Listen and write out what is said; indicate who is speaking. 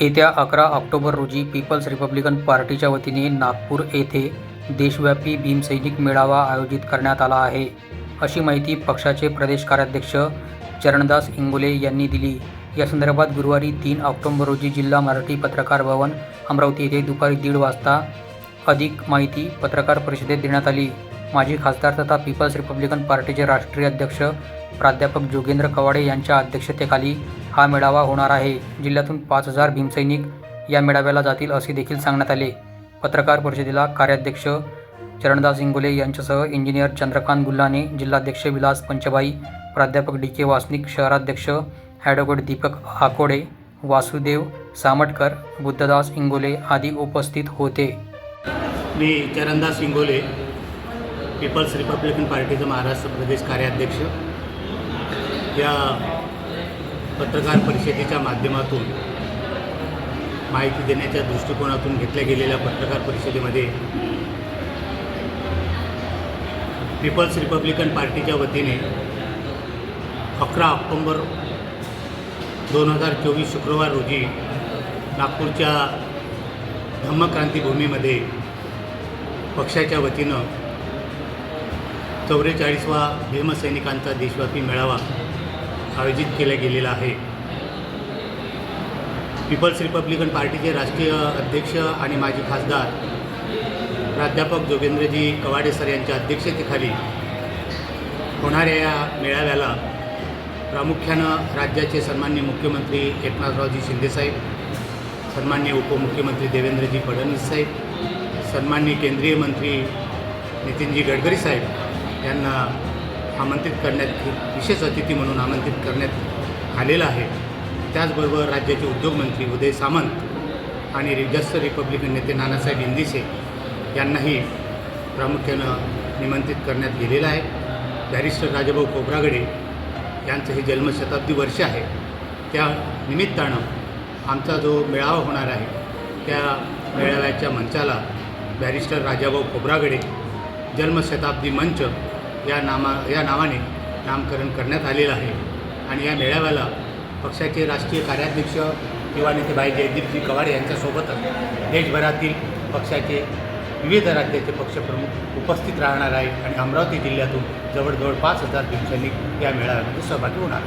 Speaker 1: येत्या अकरा ऑक्टोबर रोजी पीपल्स रिपब्लिकन पार्टीच्या वतीने नागपूर येथे देशव्यापी भीमसैनिक मेळावा आयोजित करण्यात आला आहे. अशी माहिती पक्षाचे प्रदेश कार्याध्यक्ष चरणदास इंगोले यांनी दिली. या संदर्भात गुरुवारी तीन ऑक्टोबर रोजी जिल्हा मराठी पत्रकार भवन अमरावती येथे दुपारी दीड वाजता अधिक माहिती पत्रकार परिषदेत देण्यात आली. माजी खासदार तथा पीपल्स रिपब्लिकन पार्टीचे राष्ट्रीय अध्यक्ष प्राध्यापक जोगेंद्र कवाडे यांच्या अध्यक्षतेखाली हा मेळावा होणार आहे. जिल्ह्यातून पाच हजार भीमसैनिक या मेळाव्याला जातील असे देखील सांगण्यात आले. पत्रकार परिषदेला कार्याध्यक्ष चरणदास इंगोले यांच्यासह इंजिनियर चंद्रकांत गुल्हाने जिल्हाध्यक्ष विलास पंचबाई प्राध्यापक डी के वासनिक शहराध्यक्ष ॲडव्होकेट दीपक आकोडे वासुदेव सामटकर बुद्धदास इंगोले आदी उपस्थित होते.
Speaker 2: मी चरणदास इंगोले पीपल्स रिपब्लिकन पार्टीचं महाराष्ट्र प्रदेश कार्याध्यक्ष. या पत्रकार परिषदेच्या माध्यमातून माहिती देण्याच्या दृष्टिकोनातून घेतल्या गेलेल्या पत्रकार परिषदेमध्ये पीपल्स रिपब्लिकन पार्टीच्या वतीने अकरा ऑक्टोंबर दोन हजार चोवीस शुक्रवार रोजी नागपूरच्या धम्मक्रांतीभूमीमध्ये पक्षाच्या वतीनं चौवेचाळीसवा भीमसैनिकांचा देशव्यापी मेळावा आयोजित केलं गेलेलं आहे. पीपल्स रिपब्लिकन पार्टीचे राष्ट्रीय अध्यक्ष आणि माजी खासदार प्राध्यापक जोगेंद्रजी कवाडे सर यांच्या अध्यक्षतेखाली होणाऱ्या या मेळाव्याला प्रामुख्यानं राज्याचे सन्मान्य मुख्यमंत्री एकनाथरावजी शिंदेसाहेब सन्मान्य उपमुख्यमंत्री देवेंद्रजी फडणवीस साहेब सन्मान्य केंद्रीय मंत्री नितीनजी गडकरी साहेब यांना आमंत्रित करण्यात विशेष अतिथी म्हणून आमंत्रित करण्यात आलेलं आहे. त्याचबरोबर राज्याचे उद्योगमंत्री उदय सामंत आणि रिजस्त रिपब्लिकन नेते नानासाहेब इंदिसे यांनाही प्रामुख्यानं निमंत्रित करण्यात गेलेलं आहे. बॅरिस्टर राजाभाऊ खोब्रागडे यांचं हे जन्मशताब्दी वर्ष आहे. त्या निमित्तानं आमचा जो मेळावा होणार आहे त्या मेळाव्याच्या मंचाला बॅरिस्टर राजाभाऊ खोबरागडे जन्मशताब्दी मंच या नामा या नावाने नामकरण करण्यात आलेलं आहे. आणि या मेळाव्याला पक्षाचे राष्ट्रीय कार्याध्यक्ष किंवा नेतेबाई जयदीपजी कवाडे यांच्यासोबतच देशभरातील पक्षाचे विविध राज्याचे पक्षप्रमुख उपस्थित राहणार आहेत. आणि अमरावती जिल्ह्यातून जवळजवळ पाच हजार दिवसांनी या मेळाव्यामध्ये सहभागी होणार